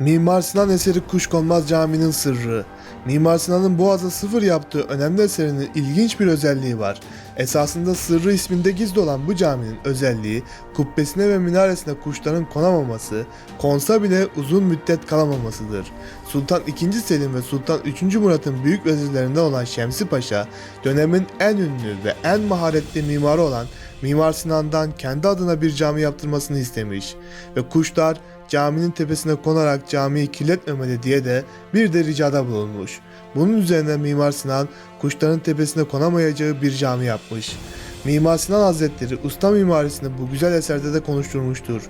Mimar Sinan eseri Kuşkonmaz Camii'nin sırrı. Mimar Sinan'ın Boğaz'a sıfır yaptığı önemli eserinin ilginç bir özelliği var. Esasında sırrı isminde gizli olan bu caminin özelliği kubbesine ve minaresine kuşların konamaması, konsa bile uzun müddet kalamamasıdır. Sultan II. Selim ve Sultan III. Murat'ın büyük vezirlerinden olan Şemsi Paşa, dönemin en ünlü ve en maharetli mimarı olan Mimar Sinan'dan kendi adına bir cami yaptırmasını istemiş ve kuşlar caminin tepesine konarak camiyi kirletmemeli diye de bir de ricada bulunmuş. Bunun üzerine Mimar Sinan kuşların tepesine konamayacağı bir cami yapmış. Mimar Sinan Hazretleri usta mimarisini bu güzel eserde de konuşturmuştur.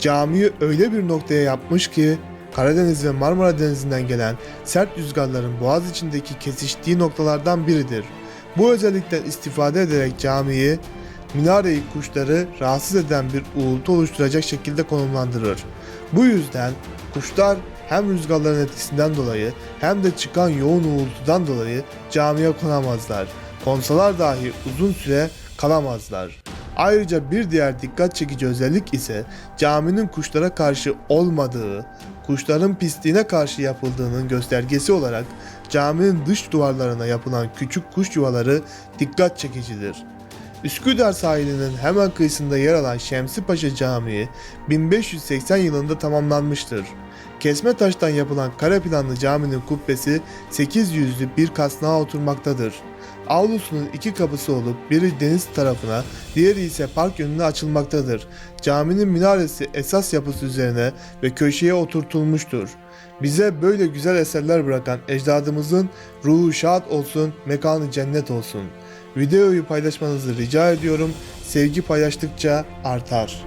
Camiyi öyle bir noktaya yapmış ki Karadeniz ve Marmara Denizi'nden gelen sert rüzgarların boğaz içindeki kesiştiği noktalardan biridir. Bu özellikten istifade ederek camiyi minareyi kuşları rahatsız eden bir uğultu oluşturacak şekilde konumlandırır. Bu yüzden kuşlar hem rüzgarların etkisinden dolayı hem de çıkan yoğun uğultudan dolayı camiye konamazlar. Konsalar dahi uzun süre kalamazlar. Ayrıca bir diğer dikkat çekici özellik ise caminin kuşlara karşı olmadığı, kuşların pisliğine karşı yapıldığının göstergesi olarak caminin dış duvarlarına yapılan küçük kuş yuvaları dikkat çekicidir. Üsküdar sahilinin hemen kıyısında yer alan Şemsi Paşa Camii 1580 yılında tamamlanmıştır. Kesme taştan yapılan kare planlı caminin kubbesi 8 yüzlü bir kasnağa oturmaktadır. Avlusunun iki kapısı olup biri deniz tarafına, diğeri ise park yönüne açılmaktadır. Caminin minaresi esas yapısı üzerine ve köşeye oturtulmuştur. Bize böyle güzel eserler bırakan ecdadımızın ruhu şad olsun, mekanı cennet olsun. Videoyu paylaşmanızı rica ediyorum. Sevgi paylaştıkça artar.